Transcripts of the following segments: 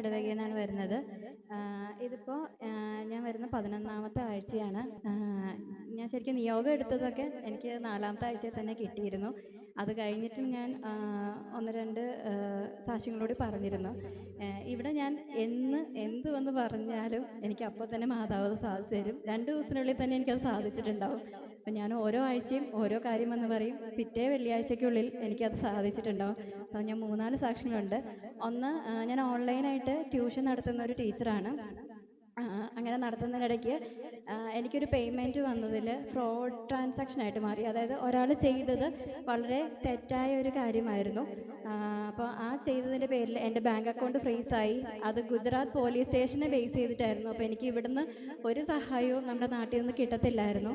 ഇടവകയിൽ നിന്നാണ് വരുന്നത് ഇതിപ്പോ ഞാൻ വരുന്ന പതിനൊന്നാമത്തെ ആഴ്ചയാണ്. ഞാൻ ശരിക്കും നിയോഗം എടുത്തതൊക്കെ എനിക്ക് നാലാമത്തെ ആഴ്ചയിൽ തന്നെ കിട്ടിയിരുന്നു. അത് കഴിഞ്ഞിട്ടും ഞാൻ ഒന്ന് രണ്ട് സാക്ഷ്യങ്ങളോട് പറഞ്ഞിരുന്നു. ഇവിടെ ഞാൻ എന്ന് എന്ത് വന്ന് പറഞ്ഞാലും എനിക്ക് അപ്പോൾ തന്നെ മാതാവ് സാധിച്ചു തരും. രണ്ട് ദിവസത്തിനുള്ളിൽ തന്നെ എനിക്കത് സാധിച്ചിട്ടുണ്ടാവും. അപ്പം ഞാൻ ഓരോ ആഴ്ചയും ഓരോ കാര്യം എന്ന് പറയും. പിറ്റേ വെള്ളിയാഴ്ചയ്ക്കുള്ളിൽ എനിക്കത് സാധിച്ചിട്ടുണ്ടാവും. അപ്പം ഞാൻ മൂന്നാൽ സാക്ഷ്യങ്ങളുണ്ട്. ഒന്ന് ഞാൻ ഓൺലൈനായിട്ട് ട്യൂഷൻ നടത്തുന്ന ഒരു ടീച്ചറാണ്. അങ്ങനെ നടത്തുന്നതിനിടയ്ക്ക് എനിക്കൊരു പേയ്മെന്റ് വന്നതിൽ ഫ്രോഡ് ട്രാൻസാക്ഷൻ ആയിട്ട് മാറി. അതായത് ഒരാൾ ചെയ്തത് വളരെ തെറ്റായ ഒരു കാര്യമായിരുന്നു. അപ്പോൾ ആ ചെയ്തതിന്റെ പേരിൽ എന്റെ ബാങ്ക് അക്കൗണ്ട് ഫ്രീസായി. അത് ഗുജറാത്ത് പോലീസ് സ്റ്റേഷനെ ബേസ് ചെയ്തിട്ടായിരുന്നു. അപ്പോൾ എനിക്ക് ഇവിടുന്ന് ഒരു സഹായവും നമ്മുടെ നാട്ടിൽ നിന്ന് കിട്ടത്തില്ലായിരുന്നു.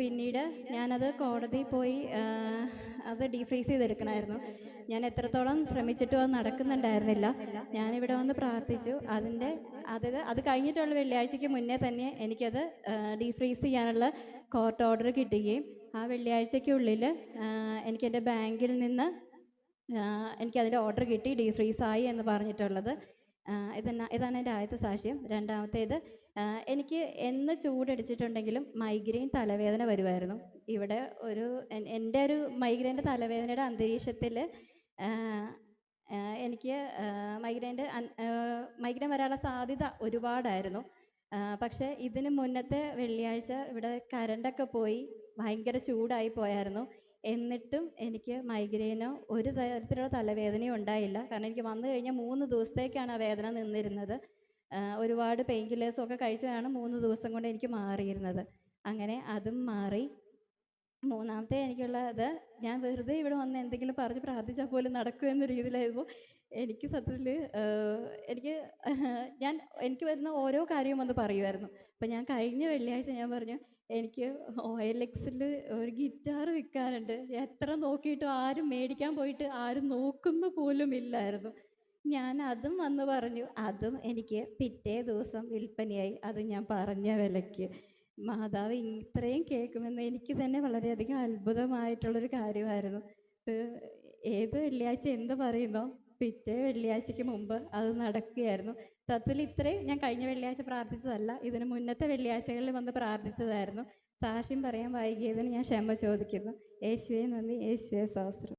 പിന്നീട് ഞാനത് കോടതിയിൽ പോയി അത് ഡീഫ്രീസ് ചെയ്തെടുക്കണമായിരുന്നു ഞാൻ എത്രത്തോളം ശ്രമിച്ചിട്ടും അത് നടക്കുന്നുണ്ടായിരുന്നില്ല. ഞാനിവിടെ വന്ന് പ്രാർത്ഥിച്ചു. അതിന്റെ അതായത് അത് കഴിഞ്ഞിട്ടുള്ള വെള്ളിയാഴ്ചയ്ക്ക് മുന്നേ തന്നെ എനിക്കത് ഡീഫ്രീസ് ചെയ്യാനുള്ള കോർട്ട് ഓർഡർ കിട്ടുകയും ആ വെള്ളിയാഴ്ചയ്ക്കുള്ളിൽ എനിക്കെന്റെ ബാങ്കിൽ നിന്ന് എനിക്കതിന്റെ ഓർഡർ കിട്ടി ഡീഫ്രീസായി എന്ന് പറഞ്ഞിട്ടുള്ളത്. ഇതെന്നാ ഇതാണ് എന്റെ ആദ്യത്തെ സാക്ഷ്യം. രണ്ടാമത്തേത് എനിക്ക് എന്ന് ചൂടടിച്ചിട്ടുണ്ടെങ്കിലും മൈഗ്രെയിൻ തലവേദന വരുമായിരുന്നു ഇവിടെ ഒരു എന്റെ ഒരു മൈഗ്രെയിന്റെ തലവേദനയുടെ അന്തരീക്ഷത്തിൽ എനിക്ക് മൈഗ്രെയിന്റെ മൈഗ്രെയിൻ വരാനുള്ള സാധ്യത ഒരുപാടായിരുന്നു. പക്ഷേ ഇതിന് മുന്നത്തെ വെള്ളിയാഴ്ച ഇവിടെ കരണ്ടൊക്കെ പോയി ഭയങ്കര ചൂടായി പോയായിരുന്നു. എന്നിട്ടും എനിക്ക് മൈഗ്രെയിനോ ഒരു തരത്തിലുള്ള തലവേദനയും ഉണ്ടായില്ല. കാരണം എനിക്ക് വന്നു കഴിഞ്ഞാൽ മൂന്ന് ദിവസത്തേക്കാണ് ആ വേദന നിന്നിരുന്നത്. ഒരുപാട് പെയിൻ കില്ലേഴ്സും ഒക്കെ കഴിച്ചാണ് മൂന്ന് ദിവസം കൊണ്ട് എനിക്ക് മാറിയിരുന്നത്. അങ്ങനെ അതും മാറി. മൂന്നാമത്തെ എനിക്കുള്ളത് ഞാൻ വെറുതെ ഇവിടെ വന്ന് എന്തെങ്കിലും പറഞ്ഞ് പ്രാർത്ഥിച്ചാൽ പോലും നടക്കും എന്ന രീതിയിലായിരുന്നു. എനിക്ക് സത്യത്തിൽ എനിക്ക് ഞാൻ എനിക്ക് വരുന്ന ഓരോ കാര്യവും വന്ന് പറയുമായിരുന്നു. അപ്പം ഞാൻ കഴിഞ്ഞ വെള്ളിയാഴ്ച ഞാൻ പറഞ്ഞു എനിക്ക് ഒ എൽ എക്സിൽ ഒരു ഗിറ്റാർ വിൽക്കാനുണ്ട് എത്ര നോക്കിയിട്ടും ആരും മേടിക്കാൻ പോയിട്ട് ആരും നോക്കുന്ന പോലും ഇല്ലായിരുന്നു. ഞാൻ അതും വന്ന് പറഞ്ഞു അതും എനിക്ക് പിറ്റേ ദിവസം വിൽപ്പനയായി. അത് ഞാൻ പറഞ്ഞ വിലയ്ക്ക്. മാതാവ് ഇത്രയും കേൾക്കുമെന്ന് എനിക്ക് തന്നെ വളരെയധികം അത്ഭുതമായിട്ടുള്ളൊരു കാര്യമായിരുന്നു. ഏത് വെള്ളിയാഴ്ച എന്ത് പറയുന്നോ പിറ്റേ വെള്ളിയാഴ്ചയ്ക്ക് മുമ്പ് അത് നടക്കുകയായിരുന്നു. സത്യത്തിൽ ഇത്രയും ഞാൻ കഴിഞ്ഞ വെള്ളിയാഴ്ച പ്രാർത്ഥിച്ചതല്ല ഇതിന് മുന്നത്തെ വെള്ളിയാഴ്ചകളിൽ വന്ന് പ്രാർത്ഥിച്ചതായിരുന്നു. സാക്ഷ്യം പറയാൻ വൈകിയതിന് ഞാൻ ക്ഷമ ചോദിക്കുന്നു. യേശുവെ നന്ദി. യേശുവെ സഹസ്രം